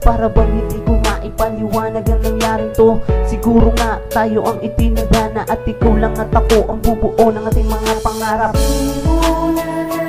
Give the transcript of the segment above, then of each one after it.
Para bang hindi ko maipaliwanag ang nangyaring to Siguro nga tayo ang itinadhana At ikaw lang at ako ang bubuo ng ating mga pangarap. Nang makilala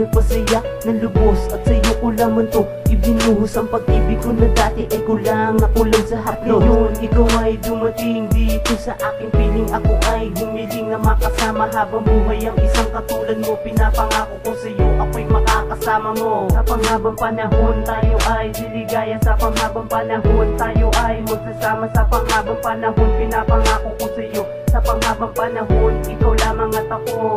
nagpasaya Ng lubos at sa'yo ko lamang to. Ibinuhos ang pag-ibig ko na dati ay kulang na kulang sa haplos Ngayon ikaw ay dumating dito sa aking piling. Ako ay humiling na makasama habang buhay ang isang katulad mo. Pinapangako ko sa'yo ako'y makakasama mo. Sa panghabang panahon tayo ay liligaya Sa panghabang panahon tayo ay magsasama. Sa panghabang panahon pinapangako ko sa'yo. Sa panghabang panahon ikaw lamang at ako